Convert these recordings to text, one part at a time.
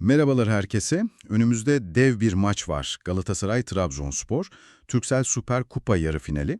Merhabalar herkese. Önümüzde dev bir maç var. Galatasaray-Trabzonspor, Türksel Süper Kupa yarı finali.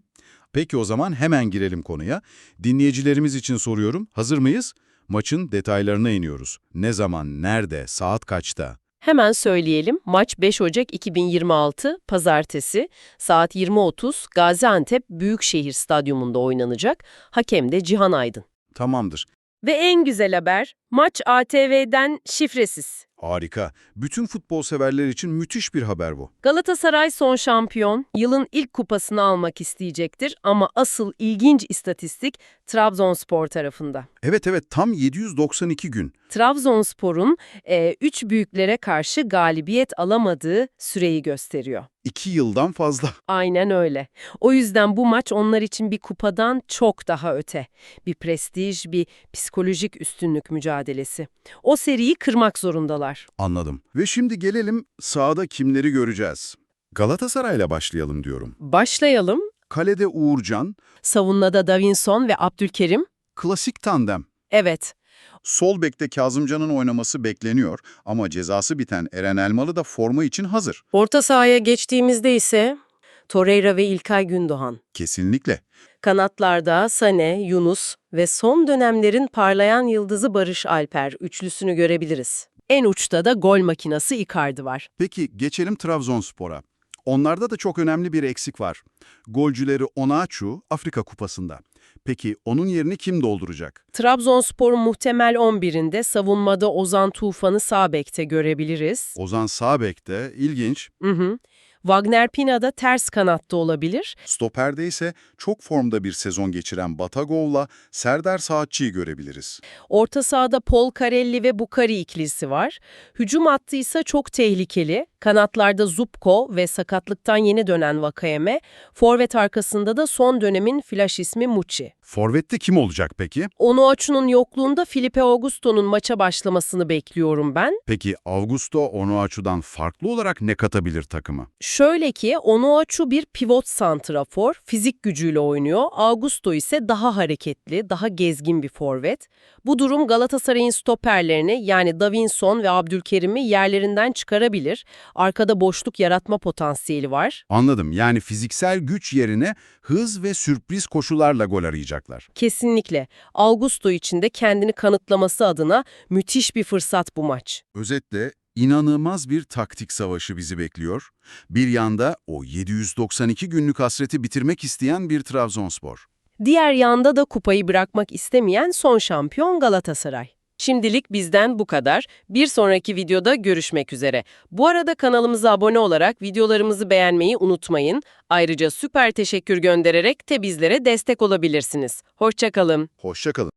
Peki o zaman hemen girelim konuya. Dinleyicilerimiz için soruyorum. Hazır mıyız? Maçın detaylarına iniyoruz. Ne zaman, nerede, saat kaçta? Hemen söyleyelim. Maç 5 Ocak 2026 Pazartesi saat 20.30 Gaziantep Büyükşehir Stadyumunda oynanacak. Hakem de Cihan Aydın. Tamamdır. Ve en güzel haber, maç ATV'den şifresiz. Harika. Bütün futbol severler için müthiş bir haber bu. Galatasaray son şampiyon, yılın ilk kupasını almak isteyecektir ama asıl ilginç istatistik Trabzonspor tarafında. Evet evet tam 792 gün. Trabzonspor'un 3 büyüklere karşı galibiyet alamadığı süreyi gösteriyor. 2 yıldan fazla. Aynen öyle. O yüzden bu maç onlar için bir kupadan çok daha öte. Bir prestij, bir psikolojik üstünlük mücadelesi. O seriyi kırmak zorundalar. Anladım. Ve şimdi gelelim sahada kimleri göreceğiz? Galatasaray'la başlayalım diyorum. Başlayalım. Kalede Uğurcan, Savunmada Davinson ve Abdülkerim. klasik tandem. Evet, Sol bekte Kazımcan'ın oynaması bekleniyor ama cezası biten Eren Elmalı da forma için hazır. orta sahaya geçtiğimizde ise Torreira ve İlkay Gündoğan. Kesinlikle. Kanatlarda Sane, Yunus ve son dönemlerin parlayan yıldızı Barış Alper üçlüsünü görebiliriz. En uçta da gol makinası Icardi var. Peki geçelim Trabzonspor'a. Onlarda da çok önemli bir eksik var. Golcüleri Onaçu Afrika Kupası'nda. Peki onun yerini kim dolduracak? Trabzonspor'un muhtemel 11'inde savunmada Ozan Tufan'ı sağ bekte görebiliriz. Ozan sağ bekte, ilginç. Hı hı. Wagner Pina da ters kanatta olabilir. Stoperde ise çok formda bir sezon geçiren Batagov'la Serdar Saatçı'yı görebiliriz. Orta sahada Paul Carelli ve Bukari ikilisi var. Hücum hattı ise çok tehlikeli. Kanatlarda Zubko ve sakatlıktan yeni dönen Vakayeme. Forvet arkasında da son dönemin flash ismi Muçi. Forvet'te kim olacak peki? Onuachu'nun yokluğunda Felipe Augusto'nun maça başlamasını bekliyorum ben. Peki Augusto Onuachu'dan farklı olarak ne katabilir takıma? Şöyle ki Onuachu bir pivot santrafor, fizik gücüyle oynuyor. Augusto ise daha hareketli, daha gezgin bir forvet. Bu durum Galatasaray'ın stoperlerini yani Davinson ve Abdülkerim'i yerlerinden çıkarabilir. Arkada boşluk yaratma potansiyeli var. Anladım. Yani fiziksel güç yerine hız ve sürpriz koşularla gol arayacaklar. Kesinlikle. Augusto için de kendini kanıtlaması adına müthiş bir fırsat bu maç. Özetle inanılmaz bir taktik savaşı bizi bekliyor. Bir yanda o 792 günlük hasreti bitirmek isteyen bir Trabzonspor. Diğer yanda da kupayı bırakmak istemeyen son şampiyon Galatasaray. Şimdilik bizden bu kadar. Bir sonraki videoda görüşmek üzere. Bu arada kanalımıza abone olarak videolarımızı beğenmeyi unutmayın. Ayrıca süper teşekkür göndererek de bizlere destek olabilirsiniz. Hoşçakalın. Hoşçakalın.